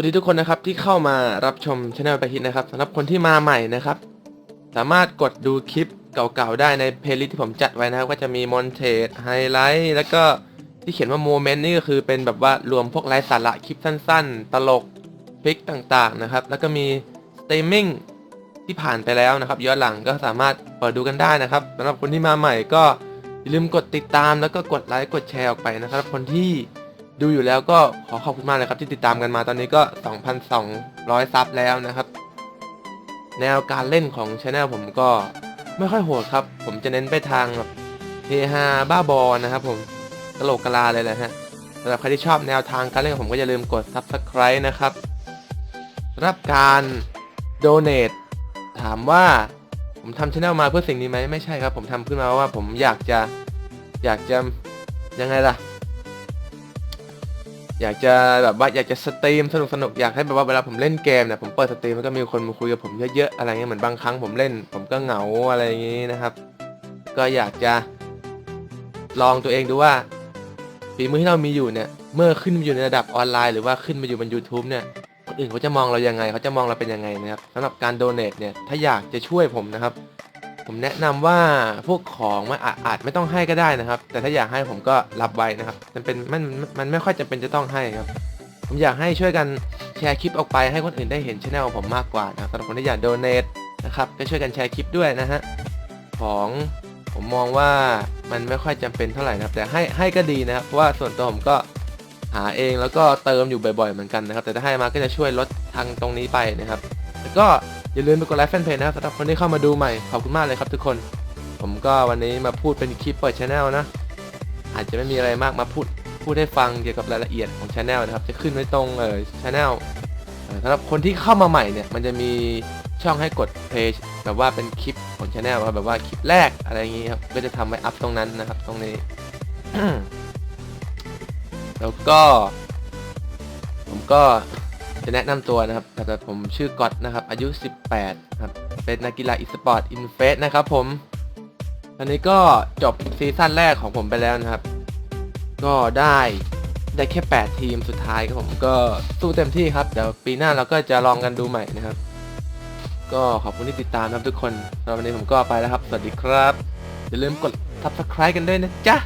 วัสดีทุกคนนะครับที่เข้ามารับชมช anel ไปฮิตนะครับสำหรับคนที่มาใหม่นะครับ สามารถกดดูคลิปเก่าๆได้ในเพลย์ลิสต์ที่ผมจัดไว้นะครับ ก็จะมีมอนเทสไฮไลท์แล้วก็ที่เขียนว่าโมเมนต์นี่ก็คือเป็นแบบว่ารวมพวกไลฟ์สาระคลิปสั้นๆ ตลกพลิกต่างๆนะครับ แล้วก็มีสเตมมิ่งที่ผ่านไปแล้วนะครับย้อนหลังก็สามารถเปิดดูกันได้นะครับสำหรับคนที่มาใหม่ก็อย่าลืมกดติดตามแล้วก็กดไลค์กดแชร์ออกไปนะครับ คนที่ ดูอยู่แล้วก็ขอขอบคุณมากเลยครับที่ติดตามกันมาตอนนี้ก็ 2,200 ซับแล้วนะครับ แนวการเล่นของช anel ผมก็ไม่ค่อยโหดครับ ผมจะเน้นไปทางแบบเฮฮาบ้าบอนะครับผมตลกกะลาเลยแหละฮะสำหรับใครที่ชอบแนวทางการเล่นของผมก็อย่าลืมกด subscribe นะครับสำหรับการ donate ถามว่าผมทำช anel มาเพื่อสิ่งนี้ไหมไม่ใช่ครับ ผมทำขึ้นมาเพราะว่าผมอยากจะอยากจะยังไงล่ะ อยากจะแบบว่าอยากจะสตรีมสนุกสนุกอยากให้แบบว่าเวลาผมเล่นเกมเนี่ยผมเปิดสตรีมแล้วก็มีคนมาคุยกับผมเยอะๆอะไรเงี้ยเหมือนบางครั้งผมเล่น ผมก็เหงาอะไรอย่างงี้นะครับ ก็อยากจะลองตัวเองดูว่าฝีมือที่เรามีอยู่เนี่ยเมื่อขึ้นมาอยู่ในระดับออนไลน์หรือว่าขึ้นมาอยู่บน YouTube เนี่ยคนอื่นเขาจะมองเรายังไงเขาจะมองเราเป็นยังไงนะครับสำหรับการโดเนทเนี่ยถ้าอยากจะช่วยผมนะครับ ผมแนะนำว่าพวกของมันอาจอาจไม่ต้องให้ก็ได้นะครับ แต่ถ้าอยากให้ผมก็รับไว้นะครับมันเป็นมันมันไม่ค่อยจำเป็นจะต้องให้ครับ ผมอยากให้ช่วยกันแชร์คลิปออกไปให้คนอื่นได้เห็นช anel ของผมมากกว่านะครับสำหรับคนที่อยากโดเนทนะครับก็ช่วยกันแชร์คลิปด้วยนะฮะของผมมองว่ามันไม่ค่อยจำเป็นเท่าไหร่นะครับ แต่ให้ให้ก็ดีนะครับเพราะว่าส่วนตัวผมก็หาเองแล้วก็เติมอยู่บ่อยๆเหมือนกันนะครับ แต่ถ้าให้มาก็จะช่วยลดทางตรงนี้ไปนะครับ แล้วก็ อย่าลืมไปกดไลค์แฟนเพจนะครับสำหรับคนที่เข้ามาดูใหม่ขอบคุณมากเลยครับทุกคน ผมก็วันนี้มาพูดเป็นคลิปเปิดช anel นะ อาจจะไม่มีอะไรมากมาพูดพูดให้ฟังเกี่ยวกับรายละเอียดของช anel นะครับ จะขึ้นไว้ตรงเอ่อช anel สำหรับคนที่เข้ามาใหม่เนี่ยมันจะมีช่องให้กดเพจแบบว่าเป็นคลิปของช anel ว่าแบบว่าคลิปแรกอะไรอย่างงี้ครับก็จะทำไว้อัพตรงนั้นนะครับ ตรงนี้ แล้วก็ ผมก็ จะแนะนำตัวนะครับแต่ผมชื่อก๊อตนะครับ อายุ 18ครับ เป็นนักกีฬาอีสปอร์ตอินเฟสนะครับผมตอนนี้ก็จบซีซั่นแรกของผมไปแล้วนะครับ ก็ได้ได้แค่ 8 ทีมสุดท้ายครับผมก็สู้เต็มที่ครับ เดี๋ยวปีหน้าเราก็จะลองกันดูใหม่นะครับ ก็ขอบคุณที่ติดตามนะครับทุกคนสำหรับวันนี้ผมก็ไปแล้วครับ สวัสดีครับ อย่าลืมกด subscribe กันด้วยนะจ๊ะ